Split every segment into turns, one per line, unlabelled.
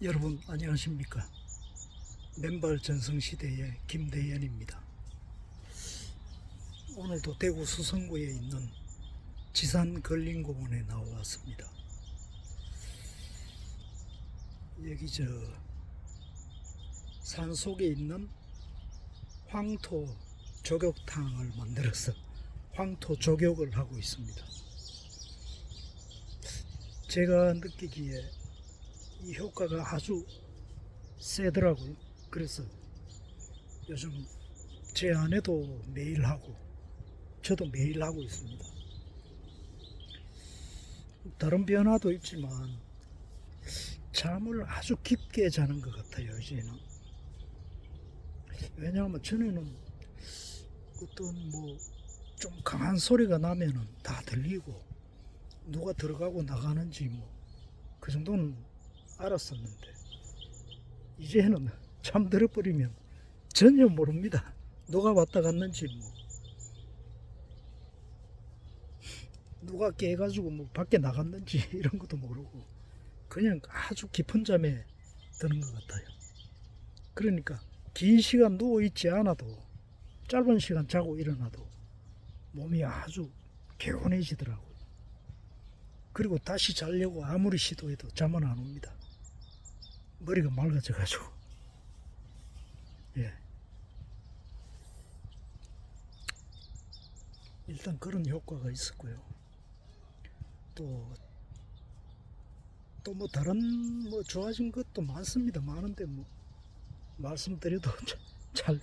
여러분 안녕하십니까? 맨발 전성시대의 김대현입니다. 오늘도 대구 수성구에 있는 지산 걸린공원에 나와왔습니다. 여기 저 산속에 있는 황토 조격탕을 만들어서 황토 조격을 하고 있습니다. 제가 느끼기에 이 효과가 아주 세더라고요. 그래서 요즘 제 아내도 매일 하고 저도 매일 하고 있습니다. 다른 변화도 있지만 잠을 아주 깊게 자는 것 같아요. 이제는 왜냐하면 전에는 어떤 뭐 좀 강한 소리가 나면은 다 들리고 누가 들어가고 나가는지 뭐 그 정도는 알았었는데 이제는 잠들어 버리면 전혀 모릅니다. 누가 왔다 갔는지 뭐 누가 깨가지고 뭐 밖에 나갔는지 이런 것도 모르고 그냥 아주 깊은 잠에 드는 것 같아요. 그러니까 긴 시간 누워 있지 않아도 짧은 시간 자고 일어나도 몸이 아주 개운해지더라고요. 그리고 다시 자려고 아무리 시도해도 잠은 안 옵니다. 머리가 맑아져가지고. 예. 일단 그런 효과가 있었고요. 또, 또 뭐 다른 뭐 좋아진 것도 많습니다. 많은데 뭐, 말씀드려도 자- 잘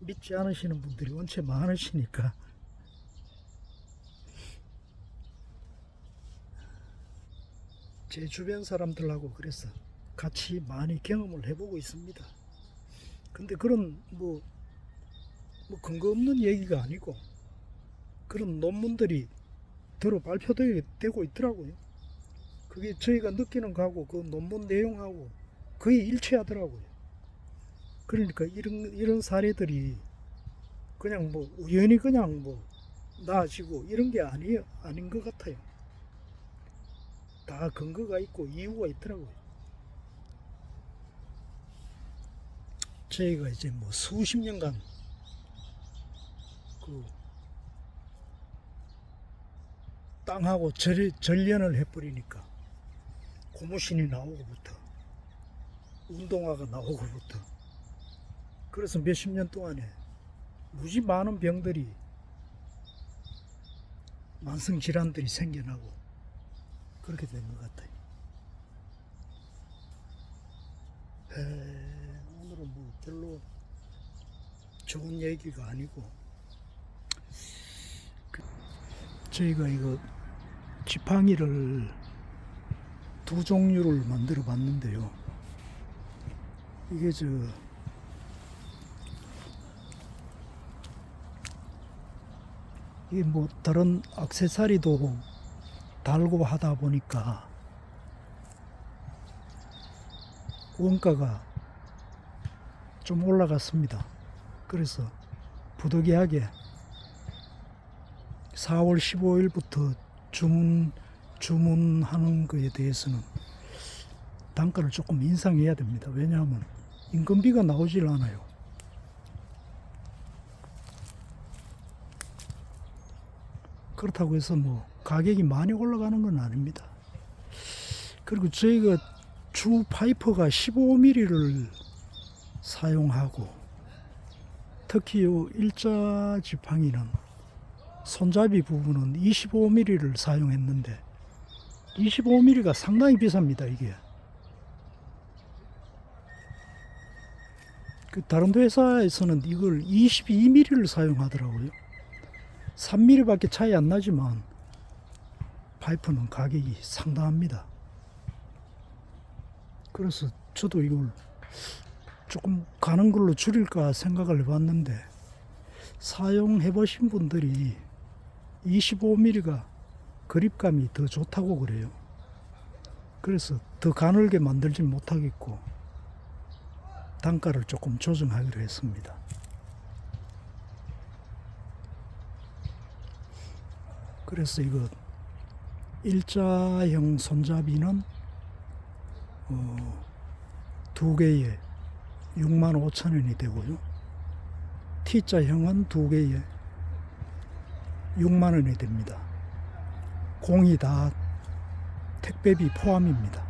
믿지 않으시는 분들이 원체 많으시니까. 제 주변 사람들하고 그래서 같이 많이 경험을 해보고 있습니다. 근데 그런 뭐, 뭐 근거 없는 얘기가 아니고 그런 논문들이 들어 발표되고 있더라고요. 그게 저희가 느끼는 거하고 그 논문 내용하고 거의 일치하더라고요. 그러니까 이런 이런 사례들이 그냥 뭐 우연히 그냥 뭐 나아지고 이런 게 아니 아닌 것 같아요. 다 근거가 있고 이유가 있더라고요. 저희가 이제 뭐 수십 년간 그 땅하고 절, 전련을 해버리니까 고무신이 나오고부터 운동화가 나오고부터 그래서 몇십 년 동안에 무지 많은 병들이 만성 질환들이 생겨나고 그렇게 된 것 같아요. 에, 오늘은 뭐 별로 좋은 얘기가 아니고 그, 저희가 이거 지팡이를 두 종류를 만들어 봤는데요. 이게 저 이게 뭐 다른 액세서리도 달고 하다 보니까 원가가 좀 올라갔습니다. 그래서 부득이하게 4월 15일부터 주문 주문하는 거에 대해서는 단가를 조금 인상해야 됩니다. 왜냐하면 인건비가 나오질 않아요. 그렇다고 해서 뭐 가격이 많이 올라가는 건 아닙니다. 그리고 저희가 주 파이퍼가 15mm를 사용하고 특히 요 일자 지팡이는 손잡이 부분은 25mm를 사용했는데 25mm가 상당히 비쌉니다 이게. 그 다른 회사에서는 이걸 22mm를 사용하더라고요. 3mm밖에 차이 안 나지만 파이프는 가격이 상당합니다. 그래서 저도 이걸 조금 가는 걸로 줄일까 생각을 해봤는데 사용해 보신 분들이 25mm가 그립감이 더 좋다고 그래요. 그래서 더 가늘게 만들지 못하겠고 단가를 조금 조정하기로 했습니다. 그래서 이거 일자형 손잡이는 어, 두 개에 6만 5천 원이 되고요. T자형은 두 개에 6만 원이 됩니다. 공이 다 택배비 포함입니다.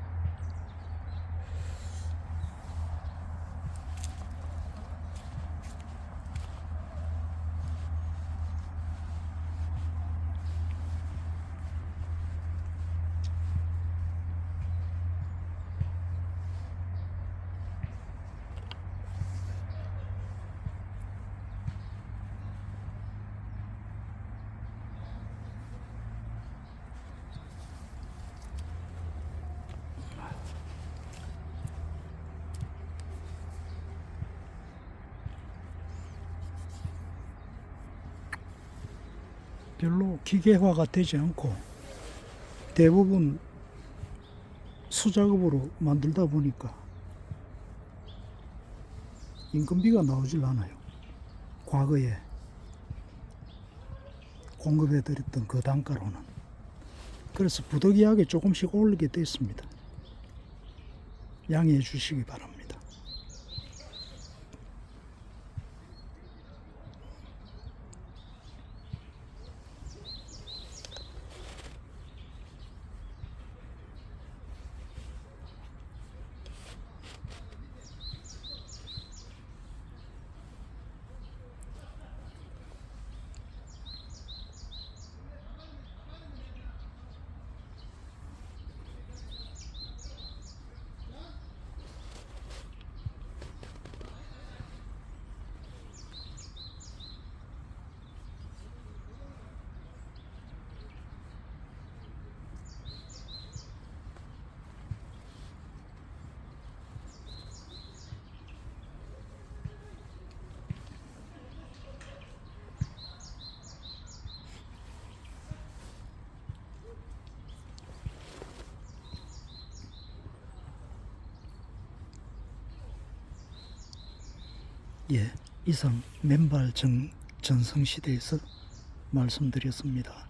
별로 기계화가 되지 않고 대부분 수작업으로 만들다 보니까 인건비가 나오질 않아요. 과거에 공급해 드렸던 그 단가로는. 그래서 부득이하게 조금씩 올리게 됐습니다. 양해해 주시기 바랍니다. 예, 이상 맨발 정, 전성시대에서 말씀드렸습니다.